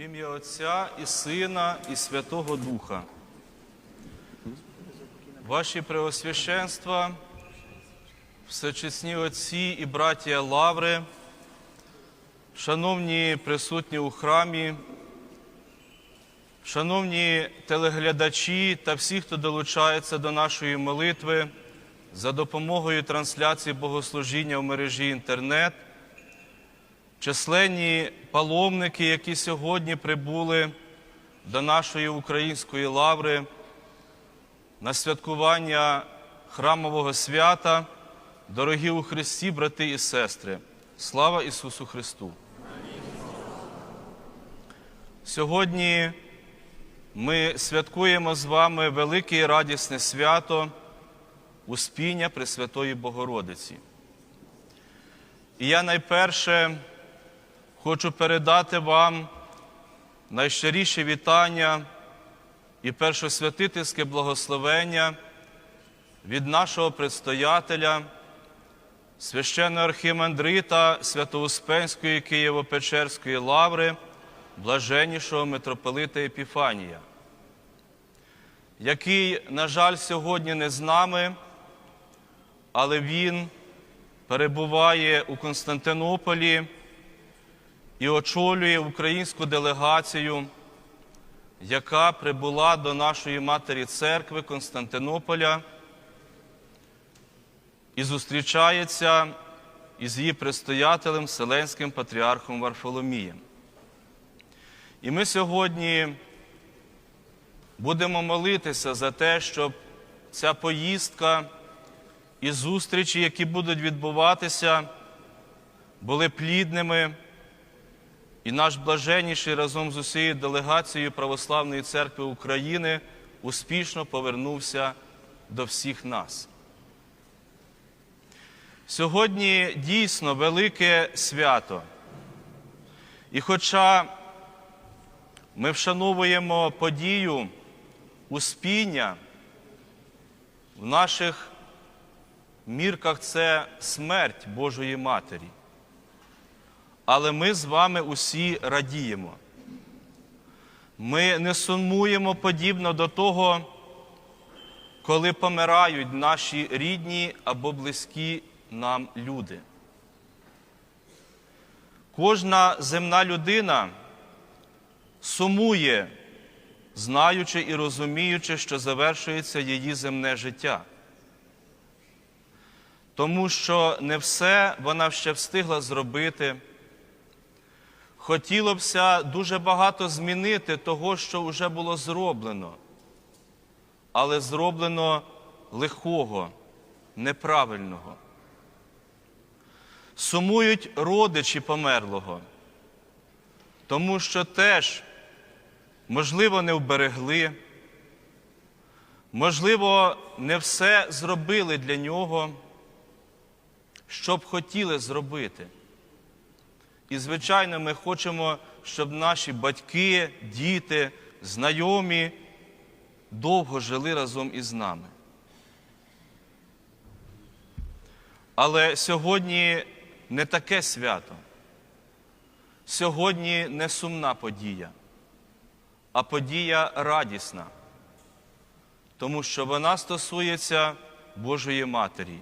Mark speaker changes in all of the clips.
Speaker 1: В ім'я Отця і Сина, і Святого Духа. Ваші преосвященства, всечесні отці і братія Лаври, шановні присутні у храмі, шановні телеглядачі та всі, хто долучається до нашої молитви за допомогою трансляції богослужіння в мережі інтернет, численні паломники, які сьогодні прибули до нашої української лаври на святкування храмового свята, дорогі у Христі, брати і сестри, слава Ісусу Христу! Сьогодні ми святкуємо з вами велике і радісне свято Успіння Пресвятої Богородиці. І я найперше хочу передати вам найщиріше вітання і першосвятительське благословення від нашого предстоятеля, священного архімандрита Святоуспенської Києво-Печерської лаври, блаженнішого митрополита Епіфанія, який, на жаль, сьогодні не з нами, але він перебуває у Константинополі і очолює українську делегацію, яка прибула до нашої матері церкви Константинополя і зустрічається із її предстоятелем Вселенським патріархом Варфоломієм. І ми сьогодні будемо молитися за те, щоб ця поїздка і зустрічі, які будуть відбуватися, були плідними. І наш блаженніший разом з усією делегацією Православної церкви України успішно повернувся до всіх нас. Сьогодні дійсно велике свято. І хоча ми вшановуємо подію успіння, в наших мірках це смерть Божої Матері. Але ми з вами усі радіємо. Ми не сумуємо подібно до того, коли помирають наші рідні або близькі нам люди. Кожна земна людина сумує, знаючи і розуміючи, що завершується її земне життя. Тому що не все вона ще встигла зробити. Хотіло бся дуже багато змінити того, що вже було зроблено, але зроблено лихого, неправильного. Сумують родичі померлого, тому що теж, можливо, не вберегли, можливо, не все зробили для нього, що б хотіли зробити. І, звичайно, ми хочемо, щоб наші батьки, діти, знайомі довго жили разом із нами. Але сьогодні не таке свято. Сьогодні не сумна подія, а подія радісна, тому що вона стосується Божої Матері,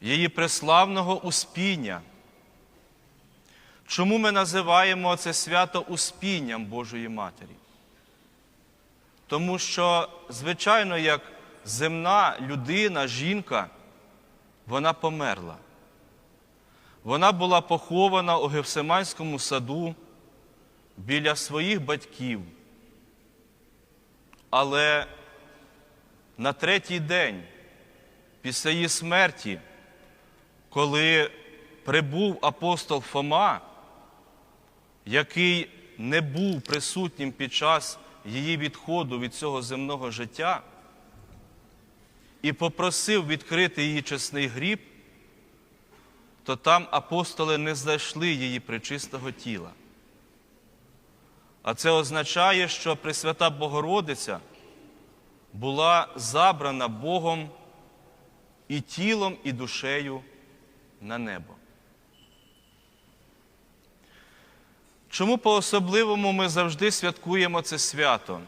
Speaker 1: її преславного успіння. Чому ми називаємо це свято Успінням Божої Матері? Тому що, звичайно, як земна людина, жінка, вона померла. Вона була похована у Гевсиманському саду біля своїх батьків. Але на третій день після її смерті, коли прибув апостол Фома, який не був присутнім під час її відходу від цього земного життя, і попросив відкрити її чесний гріб, то там апостоли не знайшли її причистого тіла. А це означає, що Пресвята Богородиця була забрана Богом і тілом, і душею на небо. Чому по-особливому ми завжди святкуємо це свято?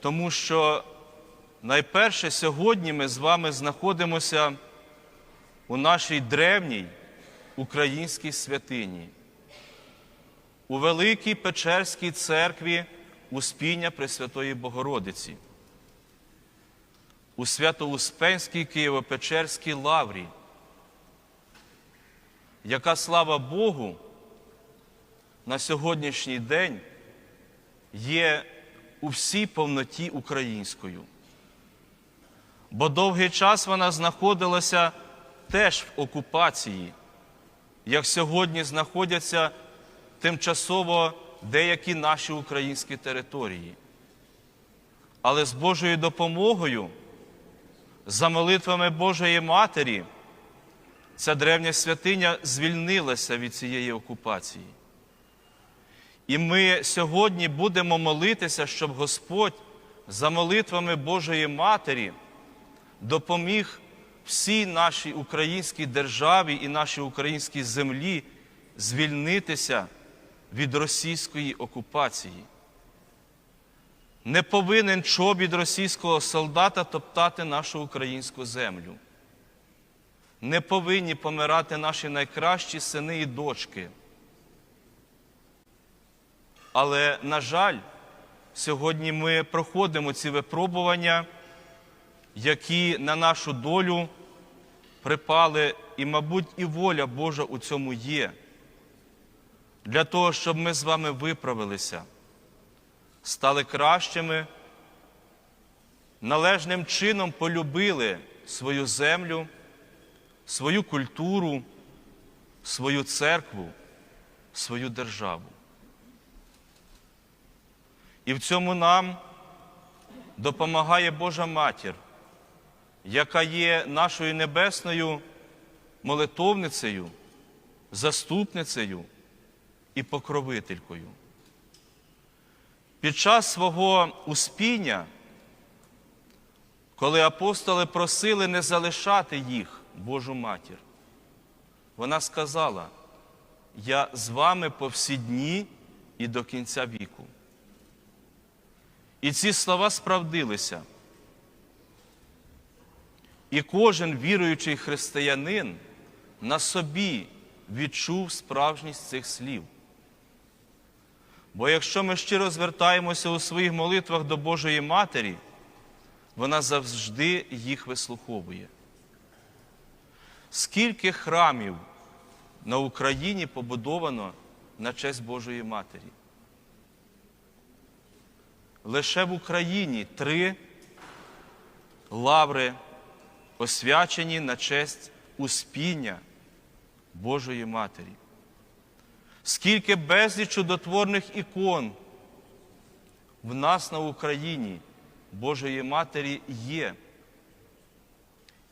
Speaker 1: Тому що найперше сьогодні ми з вами знаходимося у нашій древній українській святині, у Великій Печерській церкві Успіння Пресвятої Богородиці, у Свято-Успенській Києво-Печерській лаврі, яка, слава Богу, на сьогоднішній день є у всій повноті українською. Бо довгий час вона знаходилася теж в окупації, як сьогодні знаходяться тимчасово деякі наші українські території. Але з Божою допомогою, за молитвами Божої Матері, ця древня святиня звільнилася від цієї окупації. І ми сьогодні будемо молитися, щоб Господь за молитвами Божої Матері допоміг всій нашій українській державі і нашій українській землі звільнитися від російської окупації. Не повинен чобіт російського солдата топтати нашу українську землю. Не повинні помирати наші найкращі сини і дочки. Але, на жаль, сьогодні ми проходимо ці випробування, які на нашу долю припали, і, мабуть, і воля Божа у цьому є, для того, щоб ми з вами виправилися, стали кращими, належним чином полюбили свою землю, свою культуру, свою церкву, свою державу. І в цьому нам допомагає Божа Матір, яка є нашою небесною молитовницею, заступницею і покровителькою. Під час свого успіння, коли апостоли просили не залишати їх, Божу матір, вона сказала: Я з вами по всі дні і до кінця віку. І ці слова справдилися. І кожен віруючий християнин на собі відчув справжність цих слів. Бо якщо ми щиро звертаємося у своїх молитвах до Божої Матері, вона завжди їх вислуховує. Скільки храмів на Україні побудовано на честь Божої Матері? Лише в Україні три лаври освячені на честь успіння Божої Матері. Скільки безліч чудотворних ікон в нас на Україні Божої Матері є,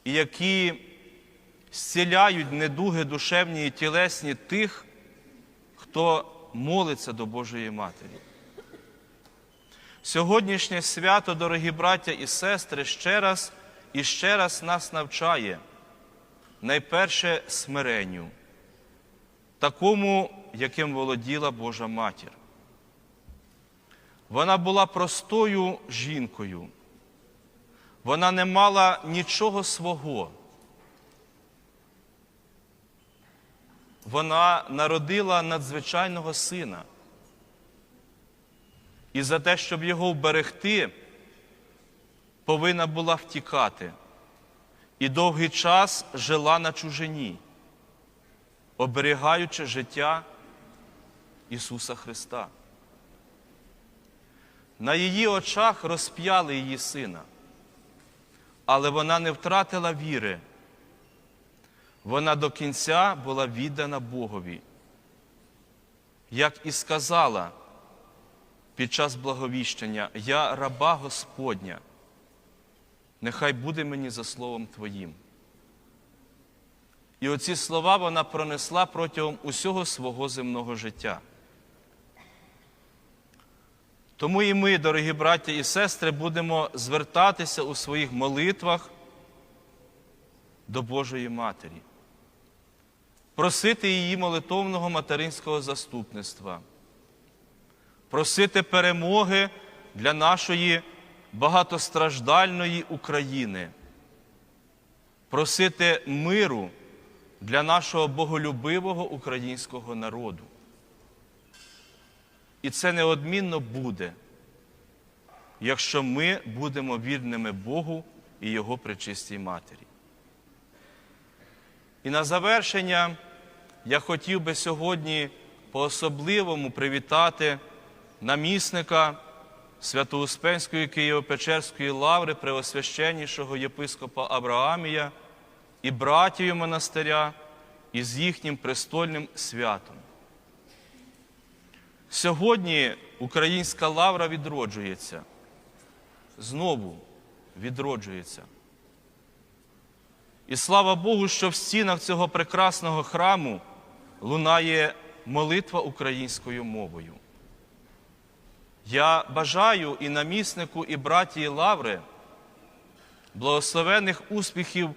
Speaker 1: і які зціляють недуги душевні і тілесні тих, хто молиться до Божої Матері. Сьогоднішнє свято, дорогі браття і сестри, ще раз і ще раз нас навчає найперше смиренню, такому, яким володіла Божа Матір. Вона була простою жінкою, вона не мала нічого свого. Вона народила надзвичайного сина. І за те, щоб його вберегти, повинна була втікати. І довгий час жила на чужині, оберігаючи життя Ісуса Христа. На її очах розп'яли її сина, але вона не втратила віри. Вона до кінця була віддана Богові, як і сказала під час благовіщення, я раба Господня, нехай буде мені за словом Твоїм. І оці слова вона пронесла протягом усього свого земного життя. Тому і ми, дорогі браття і сестри, будемо звертатися у своїх молитвах до Божої Матері. просити її молитовного материнського заступництва, просити перемоги для нашої багатостраждальної України, просити миру для нашого боголюбивого українського народу. І це неодмінно буде, якщо ми будемо вірними Богу і Його пречистій Матері. І на завершення я хотів би сьогодні по-особливому привітати намісника Свято-Успенської Києво-Печерської лаври Преосвященнішого єпископа Авраамія і братію монастиря із їхнім престольним святом. Сьогодні українська лавра відроджується, знову відроджується. І слава Богу, що в стінах цього прекрасного храму лунає молитва українською мовою. Я бажаю і наміснику, і братії Лаври благословених успіхів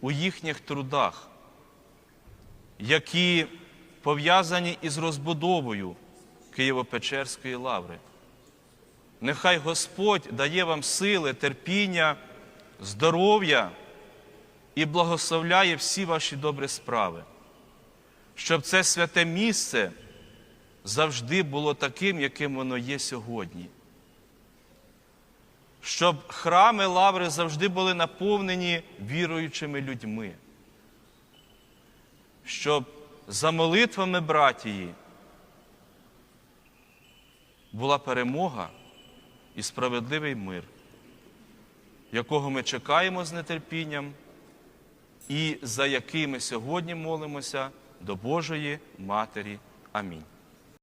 Speaker 1: у їхніх трудах, які пов'язані із розбудовою Києво-Печерської лаври. Нехай Господь дає вам сили, терпіння, здоров'я і благословляє всі ваші добрі справи, щоб це святе місце завжди було таким, яким воно є сьогодні. Щоб храми лаври завжди були наповнені віруючими людьми, щоб за молитвами братії була перемога і справедливий мир, якого ми чекаємо з нетерпінням і за який ми сьогодні молимося до Божої Матері. Амінь.